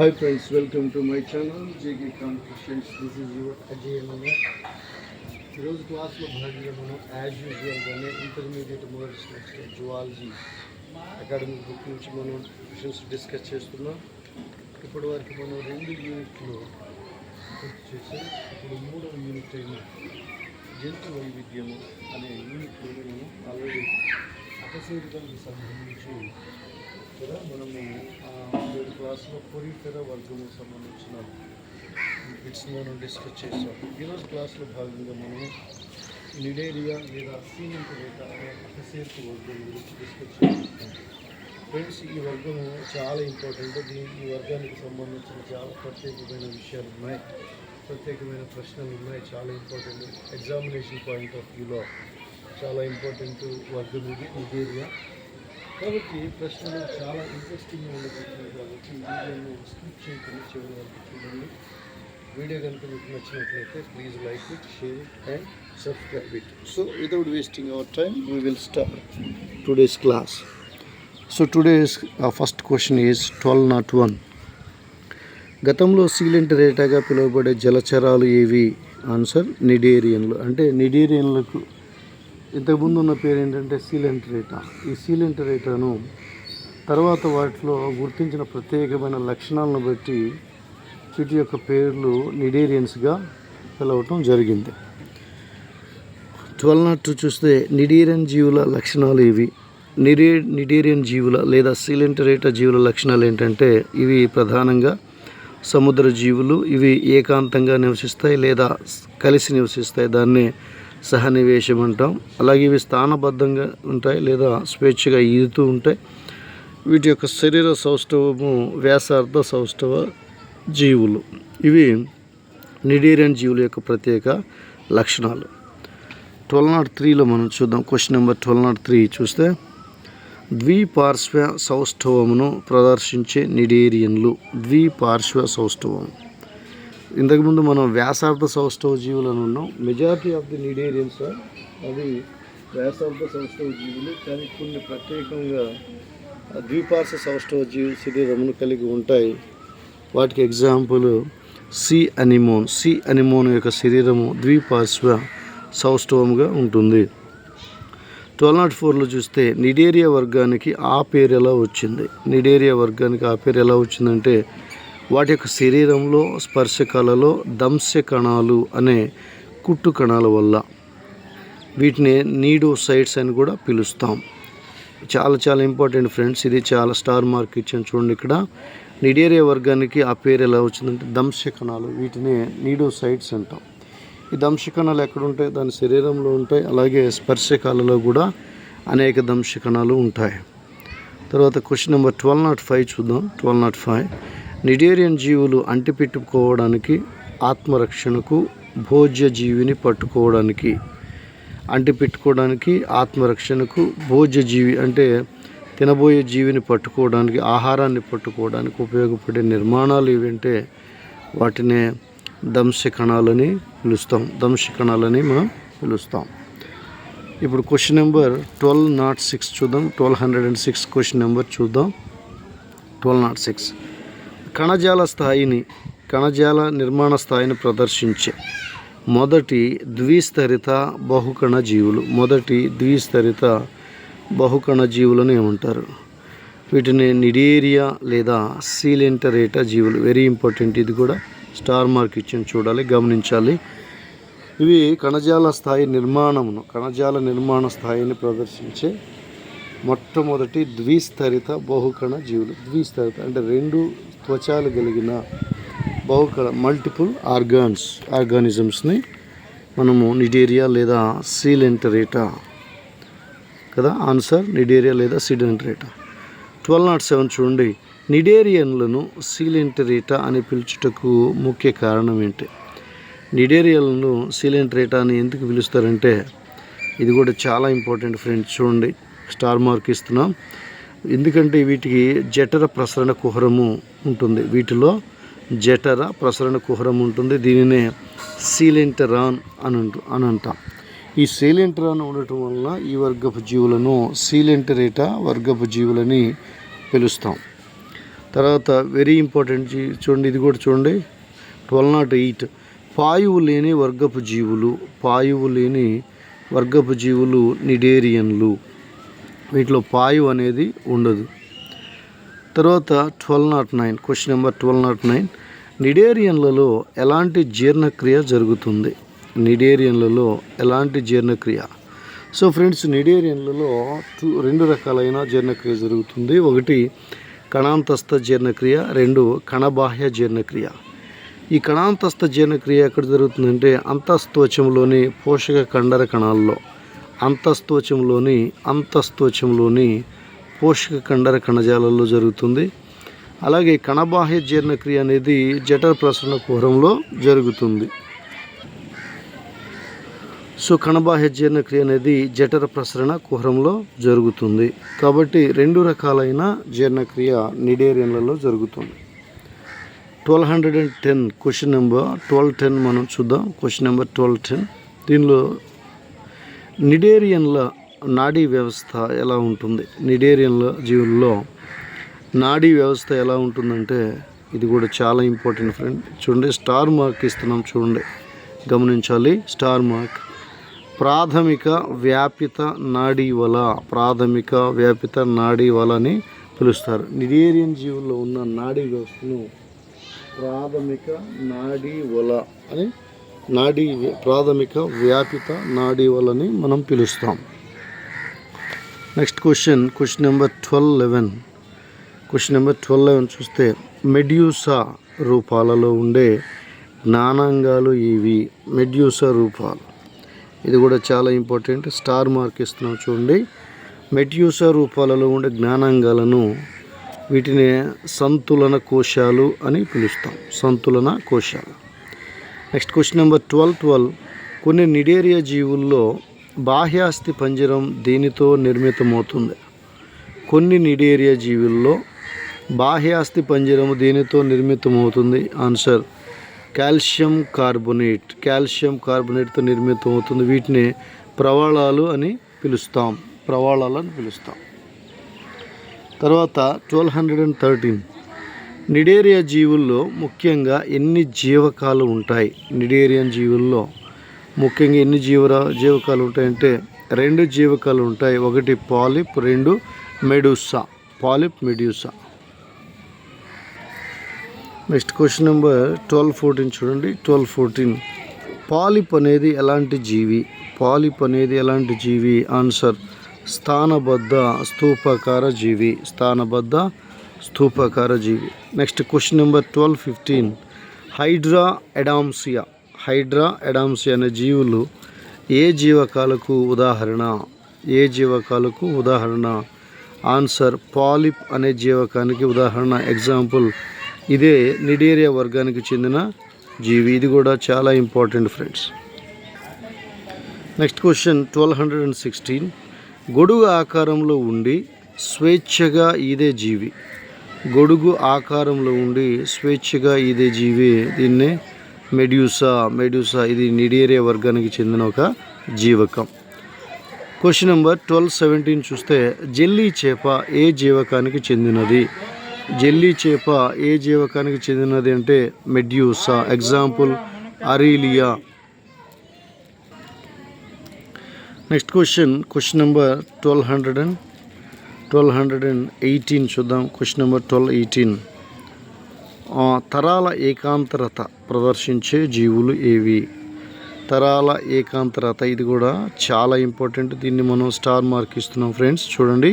Hi friends welcome to my channel J K competitions this is your Ajay అన్నయ్య ఈరోజు క్లాస్లో భాగంగా మనం యాజ్ యూజువల్గానే ఇంటర్మీడియట్ మొదటి సెమిస్టర్ జువాలజీ అకాడమిక్ బుక్ నుంచి మనం క్వశ్చన్స్ డిస్కస్ చేస్తున్నాం ఇప్పటి వరకు మనం రెండు యూనిట్లు పూర్తి చేసాం ఇప్పుడు మూడవ యూనిట్ అయిన జంతు వైవిధ్యము అనే యూనిట్లో మనం ఆల్రెడీ అకశేరుకానికి సంబంధించి కూడా మనము ఆ, క్లాస్లో పొరిఫెర వర్గము సంబంధించిన బిట్స్ మనం డిస్కస్ చేసాం. ఈరోజు క్లాస్లో భాగంగా మనము నిడేరియా లేదా సీమెంట్ రేట అనే అకశేరుకు వర్గం గురించి డిస్కస్ చేస్తున్నాం. ఫ్రెండ్స్ ఈ వర్గము చాలా ఇంపార్టెంట్ దీని ఈ వర్గానికి సంబంధించిన చాలా ప్రత్యేకమైన విషయాలు ఉన్నాయి. ప్రత్యేకమైన ప్రశ్నలు ఉన్నాయి. చాలా ఇంపార్టెంట్ ఎగ్జామినేషన్ పాయింట్ ఆఫ్ వ్యూలో చాలా ఇంపార్టెంట్ వర్గం ఇది నిడేరియా. కాబట్టి ప్రశ్నలు చాలా ఇంట్రెస్టింగ్గా ఉండబోతున్నాయి కాబట్టి వీడియోని స్కిప్ చేయకుండా చివరి వరకు చూడండి. వీడియో కనుక మీకు నచ్చినట్లయితే please like it share it and subscribe it so without wasting our time we will start today's class so today's first question is twelve dot one గతంలో సీలెంట్ రేటాగా పిలువబడే జలచరాలు ఏవి? ఆన్సర్ నిడేరియన్లు అంటే నిడేరియన్లకు ఇంతకుముందు ఉన్న పేరు ఏంటంటే సీలెంట్ రేటా ఈ సీలెంట్ రేటాను తర్వాత వాటిలో గుర్తించిన ప్రత్యేకమైన లక్షణాలను బట్టి వీటి యొక్క పేర్లు నిడేరియన్స్గా పిలవటం జరిగింది. ట్వెల్వ్ నాట్ టూ చూస్తే నిడేరియన్ జీవుల లక్షణాలు ఇవి. నిడే నిడేరియన్ జీవుల లేదా సీలెంటరేటా జీవుల లక్షణాలు ఏంటంటే ఇవి ప్రధానంగా సముద్ర జీవులు. ఇవి ఏకాంతంగా నివసిస్తాయి లేదా కలిసి నివసిస్తాయి. దాన్ని సహనివేశం అంటాం అలాగే ఇవి స్థానబద్ధంగా ఉంటాయి లేదా స్వేచ్ఛగా ఈదుతూ ఉంటాయి. వీటి యొక్క శరీర సౌష్ఠవము వ్యాసార్థ సౌష్ఠవ జీవులు. ఇవి నిడేరియన్ జీవుల యొక్క ప్రత్యేక లక్షణాలు. ట్వెల్వ్ నాట్ త్రీలో మనం చూద్దాం. Question number twelve dot three చూస్తే ద్విపార్శ్వ సౌష్ఠవమును ప్రదర్శించే నిడేరియన్లు. ద్విపార్శ్వ సౌష్ఠవం. ఇంతకుముందు మనం వ్యాసార్థ సౌష్ఠవ జీవులను ఉన్నాం మెజారిటీ ఆఫ్ ది నిడేరియన్స్ అది వ్యాసార్థ సౌష్ఠవ జీవులు కానీ కొన్ని ప్రత్యేకంగా ద్విపార్శ్వ సౌష్ఠవ జీవులు శరీరమును కలిగి ఉంటాయి. వాటికి example sea anemone sea anemone యొక్క శరీరము ద్విపార్శ్వ సౌష్ఠవంగా ఉంటుంది. ట్వెల్వ్ నాట్ ఫోర్లో చూస్తే నిడేరియా వర్గానికి ఆ పేరు ఎలా వచ్చింది? నిడేరియా వర్గానికి ఆ పేరు ఎలా వచ్చిందంటే వాటి యొక్క శరీరంలో స్పర్శకాలలో దంశ కణాలు అనే కుట్టు కణాల వల్ల వీటిని నీడోసైట్స్ అని కూడా పిలుస్తాం. చాలా చాలా ఇంపార్టెంట్ ఫ్రెండ్స్ ఇది చాలా స్టార్ మార్క్ ఇచ్చాను చూడండి ఇక్కడ. నిడేరియా వర్గానికి ఆ పేరు ఎలా వచ్చిందంటే దంశ కణాలు వీటిని నీడోసైట్స్ అంటాం. ఈ దంశకణాలు ఎక్కడ ఉంటాయి? దాని శరీరంలో ఉంటాయి అలాగే స్పర్శకాలలో కూడా అనేక దంశకణాలు ఉంటాయి. తర్వాత question number twelve dot five చూద్దాం. Twelve dot five. నిడేరియన్ జీవులు అంటిపెట్టుకోవడానికి ఆత్మరక్షణకు భోజ్య జీవిని పట్టుకోవడానికి అంటిపెట్టుకోవడానికి ఆత్మరక్షణకు భోజ్య జీవి అంటే తినబోయే జీవిని పట్టుకోవడానికి ఆహారాన్ని పట్టుకోవడానికి ఉపయోగపడే నిర్మాణాలు ఏవంటే వాటినే దంశ కణాలని పిలుస్తాం. దంశ కణాలని మనం పిలుస్తాం. ఇప్పుడు question number twelve dot six చూద్దాం. Twelve hundred and six question number చూద్దాం. Twelve dot six. కణజాల స్థాయిని కణజాల నిర్మాణ స్థాయిని ప్రదర్శించే. మొదటి ద్విస్తరిత బహుకణ జీవులు మొదటి ద్విస్తరిత బహుకణ జీవులను ఏమంటారు? వీటిని నిడేరియా లేదా సీలెంటరేటా జీవులు వెరీ ఇంపార్టెంట్ ఇది కూడా. స్టార్ మార్క్ ఇచ్చిన చూడాలి గమనించాలి. ఇవి కణజాల స్థాయి నిర్మాణమును కణజాల నిర్మాణ స్థాయిని ప్రదర్శించే మొట్టమొదటి ద్విస్తరిత బహుకణ జీవులు ద్విస్తరిత అంటే రెండు త్వచాలు కలిగిన బహుకళ మల్టిపుల్ ఆర్గాన్స్ ఆర్గానిజమ్స్ని మనము నిడేరియా లేదా సీలెంటరేటా కదా? ఆన్సర్ నిడేరియా లేదా సిడెంటరేటా ట్వెల్వ్ నాట్ సెవెన్ చూడండి. నిడేరియన్లను సీలెంటరేటా అని పిలుచుటకు ముఖ్య కారణం ఏంటి? నిడేరియన్లను సీలెంటరేటా అని ఎందుకు పిలుస్తారంటే ఇది కూడా చాలా ఇంపార్టెంట్ ఫ్రెండ్స్ చూడండి. స్టార్ మార్క్ ఇస్తున్నాం. ఎందుకంటే వీటికి జఠర ప్రసరణ కుహరము ఉంటుంది. వీటిలో జఠర ప్రసరణ కుహరం ఉంటుంది. దీనినే సీలెంటరాన్ అని అంటు అని అంటాం. ఈ సీలెంటరాన్ ఉండటం వలన ఈ వర్గపు జీవులను సీలెంటరేటా వర్గపు జీవులని పిలుస్తాం. తర్వాత వెరీ ఇంపార్టెంట్ చూడండి ఇది కూడా చూడండి. Twelve not eight. పాయువు లేని వర్గపు జీవులు పాయువు లేని వర్గపు జీవులు నిడేరియన్లు. వీటిలో పాయువు అనేది ఉండదు. తర్వాత twelve dot nine question number twelve dot nine. నిడేరియన్లలో ఎలాంటి జీర్ణక్రియ జరుగుతుంది? నిడేరియన్లలో ఎలాంటి జీర్ణక్రియ? సో ఫ్రెండ్స్ నిడేరియన్లలో టూ రెండు రకాలైన జీర్ణక్రియ జరుగుతుంది. ఒకటి కణాంతస్థ జీర్ణక్రియ. రెండు కణబాహ్య జీర్ణక్రియ. ఈ కణాంతస్థ జీర్ణక్రియ ఎక్కడ జరుగుతుందంటే అంతఃస్తోచంలోని పోషక కండర కణాల్లో. అంతస్తోచంలోని అంతస్తోచంలోని పోషక కండర కణజాలలో జరుగుతుంది. అలాగే కణబాహ్య జీర్ణక్రియ అనేది జఠర ప్రసరణ కుహరంలో జరుగుతుంది. సో కణబాహ్య జీర్ణక్రియ అనేది జఠర ప్రసరణ కుహరంలో జరుగుతుంది. కాబట్టి రెండు రకాలైన జీర్ణక్రియ నిడేరియన్లలో జరుగుతుంది. Twelve hundred and ten question number twelve ten మనం చూద్దాం. Question number twelve ten. దీనిలో నిడేరియన్ల నాడీ వ్యవస్థ ఎలా ఉంటుంది? నిడేరియన్ల జీవుల్లో నాడీ వ్యవస్థ ఎలా ఉంటుందంటే ఇది కూడా చాలా ఇంపార్టెంట్ ఫ్రెండ్. చూడండి స్టార్ మార్క్ ఇస్తున్నాం చూడండి. గమనించాలి స్టార్ మార్క్. ప్రాథమిక వ్యాపిత నాడీ వల ప్రాథమిక వ్యాపిత నాడీవల అని పిలుస్తారు. నిడేరియన్ జీవుల్లో ఉన్న నాడీ వ్యవస్థను ప్రాథమిక నాడీ వల అని నాడీ ప్రాథమిక వ్యాపిత నాడీ వలని మనం పిలుస్తాం. Next question question number twelve eleven question number twelve eleven చూస్తే మెడ్యూసా రూపాలలో ఉండే జ్ఞానాంగాలు ఇవి మెడ్యూసా రూపాలు. ఇది కూడా చాలా ఇంపార్టెంట్ స్టార్ మార్క్ ఇస్తున్నాం చూడండి. మెడ్యూసా రూపాలలో ఉండే జ్ఞానాంగాలను వీటిని సంతులన కోశాలు అని పిలుస్తాం. సంతులన కోశాలు. Next question number twelve twelve. కొన్ని నిడేరియా జీవుల్లో బాహ్యాస్థి పంజరం దేనితో నిర్మితమవుతుంది? కొన్ని నిడేరియా జీవుల్లో బాహ్యాస్థి పంజరము దేనితో నిర్మితమవుతుంది? Answer calcium carbonate. కాల్షియం నిర్మితం నిర్మితమవుతుంది. వీటిని ప్రవాళాలు అని పిలుస్తాం. ప్రవాళాలు అని పిలుస్తాం. తర్వాత twelve hundred and thirteen. Cnidaria జీవుల్లో ముఖ్యంగా ఎన్ని జీవకాలు ఉంటాయి? నిడేరియన్ జీవుల్లో ముఖ్యంగా ఎన్ని జీవరా జీవకాలు ఉంటాయంటే రెండు జీవకాలు ఉంటాయి. ఒకటి పాలిప్ రెండు medusa. Polyp medusa next question number twelve fourteen చూడండి. Twelve fourteen. పాలిప్ అనేది ఎలాంటి జీవి? పాలిప్ అనేది ఎలాంటి జీవి? ఆన్సర్ స్థానబద్ధ స్థూపాకార జీవి. స్థానబద్ధ స్థూపాకార జీవి next question number twelve fifteen hydra Adamsia hydra Adamsia అనే జీవులు ఏ జీవకాలకు ఉదాహరణ? ఏ జీవకాలకు ఉదాహరణ? ఆన్సర్ పాలిప్ అనే జీవకానికి ఉదాహరణ. ఎగ్జాంపుల్ ఇదే నిడేరియా వర్గానికి చెందిన జీవి. ఇది కూడా చాలా important friends next question twelve hundred and sixteen గొడుగు ఆకారంలో ఉండి స్వేచ్ఛగా ఇదే జీవి. గొడుగు ఆకారంలో ఉండి స్వేచ్ఛగా ఈదే జీవి దీన్నే మెడ్యూసా మెడ్యూసా ఇది నిడేరియా వర్గానికి చెందిన ఒక జీవకం. క్వశ్చన్ నెంబర్ ట్వెల్వ్ సెవెంటీన్ చూస్తే జెల్లీ చేప ఏ జీవకానికి చెందినది? జెల్లీ చేప ఏ జీవకానికి చెందినది అంటే medusa. Example Aurelia. Next question question number twelve hundred and twelve hundred and eighteen చూద్దాం క్వశ్చన్ నెంబర్ ట్వెల్వ్ ఎయిటీన్ తరాల ఏకాంతరత ప్రదర్శించే జీవులు ఏవి? తరాల ఏకాంతరత ఇది కూడా చాలా ఇంపార్టెంట్ దీన్ని మనం స్టార్ మార్క్ ఇస్తున్నాం ఫ్రెండ్స్ చూడండి.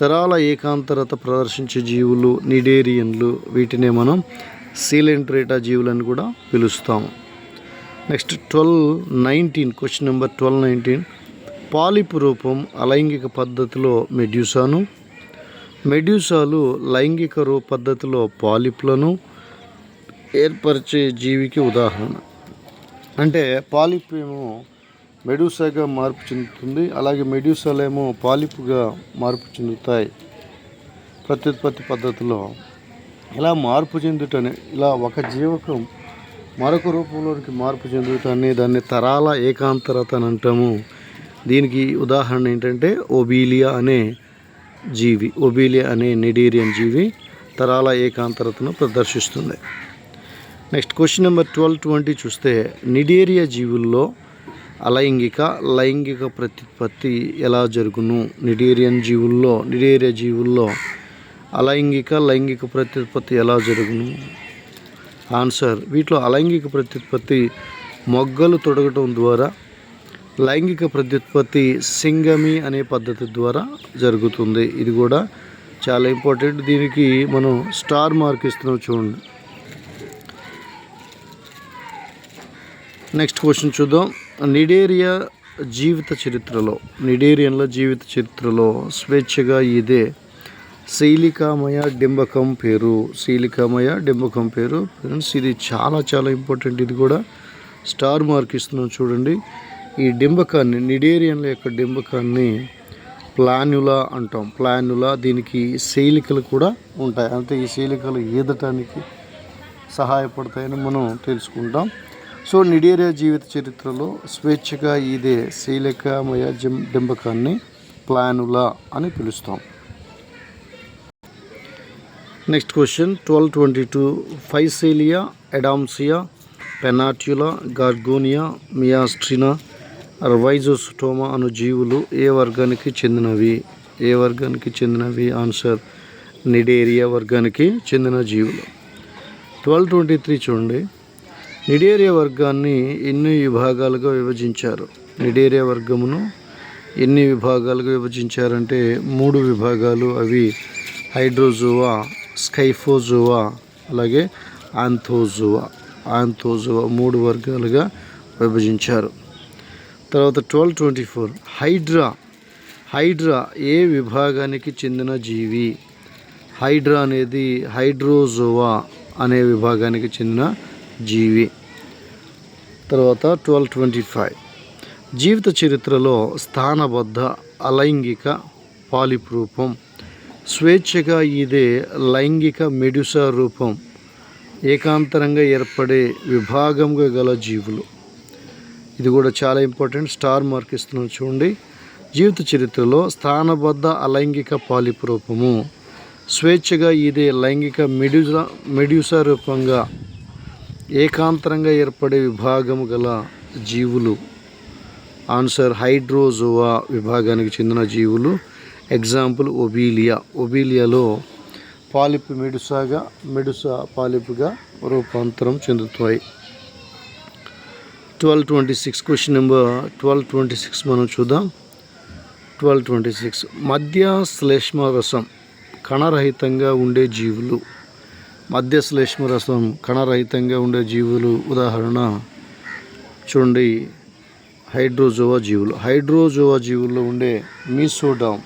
తరాల ఏకాంతరత ప్రదర్శించే జీవులు నిడేరియన్లు వీటినే మనం సీలెంట్రేటా జీవులని కూడా పిలుస్తాము next twelve nineteen question number twelve nineteen polyp రూపం అలైంగిక పద్ధతిలో మెడ్యూసాను మెడ్యూసాలు లైంగిక రూ పద్ధతిలో పాలిప్లను ఏర్పరిచే జీవికి ఉదాహరణ. అంటే పాలిప్ ఏమో మెడ్యూసాగా మార్పు చెందుతుంది అలాగే మెడ్యూసాలు ఏమో పాలిప్గా మార్పు చెందుతాయి ప్రత్యుత్పత్తి పద్ధతిలో. ఇలా మార్పు చెందుటని ఇలా ఒక జీవకం మరొక రూపంలోనికి మార్పు చెందుతాన్ని దాన్ని తరాల ఏకాంతరత అని అంటాము దీనికి ఉదాహరణ ఏంటంటే ఒబీలియా అనే జీవి ఒబీలియా అనే నిడీరియన్ జీవి తరాల ఏకాంతరతను ప్రదర్శిస్తుంది. Next question number twelve twenty చూస్తే నిడేరియా జీవుల్లో అలైంగిక లైంగిక ప్రతిపత్తి ఎలా జరుగును? నిడేరియన్ జీవుల్లో నిడేరియా జీవుల్లో అలైంగిక లైంగిక ప్రత్యుత్పత్తి ఎలా జరుగును? ఆన్సర్ వీటిలో అలైంగిక ప్రత్యుత్పత్తి మొగ్గలు తొడగటం ద్వారా లైంగిక ప్రత్యుత్పత్తి సింగమి అనే పద్ధతి ద్వారా జరుగుతుంది. ఇది కూడా చాలా ఇంపార్టెంట్. దీనికి మనం స్టార్ మార్క్ ఇస్తున్నాం చూడండి. నెక్స్ట్ క్వశ్చన్ చూద్దాం. నిడేరియా జీవిత చరిత్రలో నిడేరియన్ల జీవిత చరిత్రలో స్వేచ్ఛగా ఇదే శీలికామయ డింబకం పేరు. శీలికామయ డింబకం పేరు. ఫ్రెండ్స్ ఇది చాలా చాలా ఇంపార్టెంట్. ఇది కూడా స్టార్ మార్క్ ఇస్తున్నాం చూడండి. ఈ డింబకాన్ని నిడేరియన్ల యొక్క డింబకాన్ని ప్లాన్యులా అంటాం. ప్లాన్యులా దీనికి శైలికలు కూడా ఉంటాయి. అంటే ఈ శైలికలు ఈదటానికి సహాయపడతాయని మనం తెలుసుకుంటాం. సో నిడేరియా జీవిత చరిత్రలో స్వేచ్ఛగా ఇదే శైలికమయ జిం డింబకాన్ని ప్లానులా అని పిలుస్తాం. Next question. Twelve twenty two. Physalia Adamsia Pennatula Gorgonia మియాస్ట్రినా Rhizostoma అను జీవులు ఏ వర్గానికి చెందినవి? ఏ వర్గానికి చెందినవి? ఆన్సర్ నిడేరియా వర్గానికి చెందిన జీవులు. ట్వెల్వ్ ట్వంటీ త్రీ చూడండి. నిడేరియా వర్గాన్ని ఎన్ని విభాగాలుగా విభజించారు? నిడేరియా వర్గమును ఎన్ని విభాగాలుగా విభజించారంటే మూడు విభాగాలు అవి. హైడ్రోజోవా స్కైఫోజోవా అలాగే ఆంథోజువా. ఆంథోజువా మూడు వర్గాలుగా విభజించారు. తర్వాత twelve twenty four. Hydra. Hydra ఏ విభాగానికి చెందిన జీవి? హైడ్రా అనేది హైడ్రోజోవా అనే విభాగానికి చెందిన జీవి. తర్వాత ట్వెల్వ్ ట్వంటీ ఫైవ్. జీవిత చరిత్రలో స్థానబద్ధ అలైంగిక పాలిప్ రూపం స్వేచ్ఛగా ఇదే లైంగిక మెడుసా రూపం. ఏకాంతరంగా ఏర్పడే విభాగంగా గల జీవులు. ఇది కూడా చాలా ఇంపార్టెంట్. స్టార్ మార్క్ ఇస్తున్నాను చూడండి. జీవిత చరిత్రలో స్థానబద్ధ అలైంగిక పాలిప్ రూపము స్వేచ్ఛగా ఇది లైంగిక మెడ్యూసా మెడ్యూసా రూపంగా ఏకాంతరంగా ఏర్పడే విభాగము గల జీవులు. ఆన్సర్ హైడ్రోజోవా విభాగానికి చెందిన జీవులు. Example Obelia. ఒబీలియాలో పాలిప్ మెడుసాగా మెడుసా పాలిప్గా రూపాంతరం చెందుతాయి. Twelve twenty six question number twelve twenty six మనం చూద్దాం. ట్వెల్వ్ ట్వంటీ సిక్స్ మధ్య శ్లేష్మ రసం కణరహితంగా ఉండే జీవులు. మధ్య శ్లేష్మ రసం కణరహితంగా ఉండే జీవులు. ఉదాహరణ చూడండి. హైడ్రోజోవా జీవులు. హైడ్రోజోవా జీవుల్లో ఉండే మీసోడామ్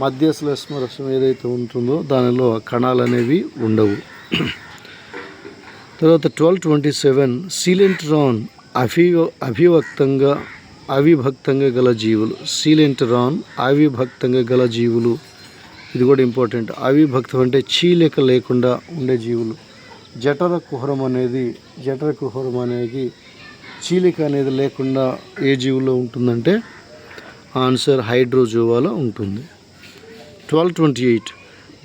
మధ్య శ్లేష్మ రసం ఏదైతే ఉంటుందో దానిలో కణాలు అనేవి ఉండవు. తర్వాత ట్వెల్వ్ ట్వంటీ సెవెన్ సీలెంట్రాన్ అభి అభివ్యక్తంగా అవిభక్తంగా గల జీవులు. సీలెంట్ రాన్ అవిభక్తంగా గల జీవులు. ఇది కూడా ఇంపార్టెంట్ అవిభక్తం అంటే చీలిక లేకుండా ఉండే జీవులు. జఠర కుహరం అనేది జఠర కుహరం అనేది చీలిక అనేది లేకుండా ఏ జీవులో ఉంటుందంటే ఆన్సర్ హైడ్రోజోవాలో ఉంటుంది. Twelve twenty eight.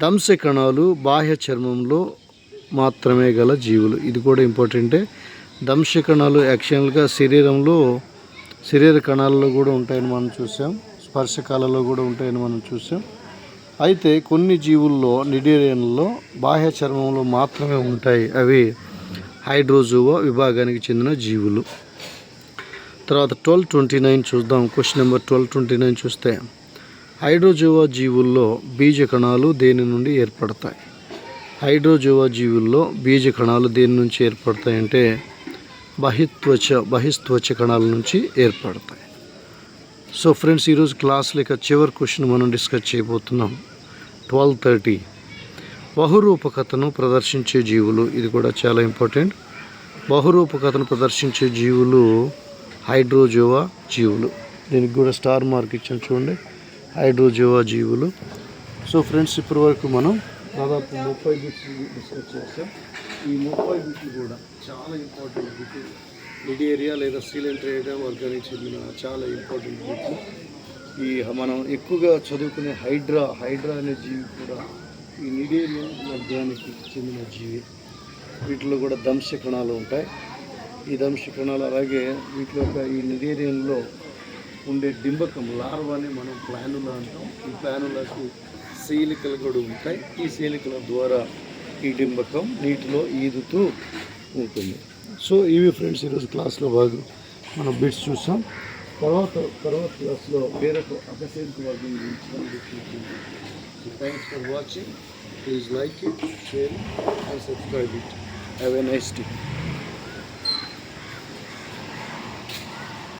దంశ కణాలు బాహ్య చర్మంలో మాత్రమే గల జీవులు. ఇది కూడా ఇంపార్టెంటే దంశ కణాలు యాక్చువల్గా శరీరంలో శరీర కణాలలో కూడా ఉంటాయని మనం చూసాం స్పర్శకాలలో కూడా ఉంటాయని మనం చూసాం అయితే కొన్ని జీవుల్లో నిడేరియన్లో బాహ్య చర్మంలో మాత్రమే ఉంటాయి. అవి హైడ్రోజోవా విభాగానికి చెందిన జీవులు. తర్వాత ట్వెల్వ్ ట్వంటీ నైన్ చూద్దాం. Question number twelve twenty nine చూస్తే హైడ్రోజోవా జీవుల్లో బీజ కణాలు దేని నుండి ఏర్పడతాయి? హైడ్రోజోవా జీవుల్లో బీజ కణాలు దేని నుంచి ఏర్పడతాయంటే బహిత్వచ బహిస్త్వచ కణాల నుంచి ఏర్పడతాయి. సో ఫ్రెండ్స్ ఈరోజు క్లాస్ లేక చివరి క్వశ్చన్ మనం డిస్కస్ చేయబోతున్నాం. ట్వెల్వ్ థర్టీ బహురూపకతను ప్రదర్శించే జీవులు ఇది కూడా చాలా ఇంపార్టెంట్ బహురూపకతను ప్రదర్శించే జీవులు హైడ్రోజోవా జీవులు. దీనికి కూడా స్టార్ మార్క్ ఇచ్చాను చూడండి. హైడ్రోజోవా జీవులు. సో ఫ్రెండ్స్ ఇప్పటి వరకు మనం దాదాపు ముప్పై డిస్కస్ చేస్తాం ఈ ముప్పై బిట్లు కూడా చాలా ఇంపార్టెంట్ బిట్లు. మిడ్ ఏరియా లేదా సీలెంట్ ఏరియా వర్గానికి చెందిన చాలా ఇంపార్టెంట్ బిట్లు. ఈ మనం ఎక్కువగా చదువుకునే హైడ్రా హైడ్రా అనే జీవి కూడా ఈ నిడేరియన్ వర్గానికి చెందిన జీవి. వీటిలో కూడా దంశ కణాలు ఉంటాయి. ఈ దంశ కణాలు అలాగే వీటిలో ఈ నిడేరియన్లో ఉండే డింబకం లార్వాని మనం ప్లానులా అంటాం. ఈ ప్లానులకు శీలికలు కూడా ఉంటాయి. ఈ శీలికల ద్వారా ఈ డింబకం నీటిలో ఈదుతూ ఉంటుంది. సో ఇవి ఫ్రెండ్స్ ఈరోజు క్లాస్లో బాగా మనం బిట్స్ చూసాం తర్వాత తర్వాత క్లాస్లో వేరొక అకసేంట్ వర్గం గురించి thanks for watching please like it share and subscribe it have a nice day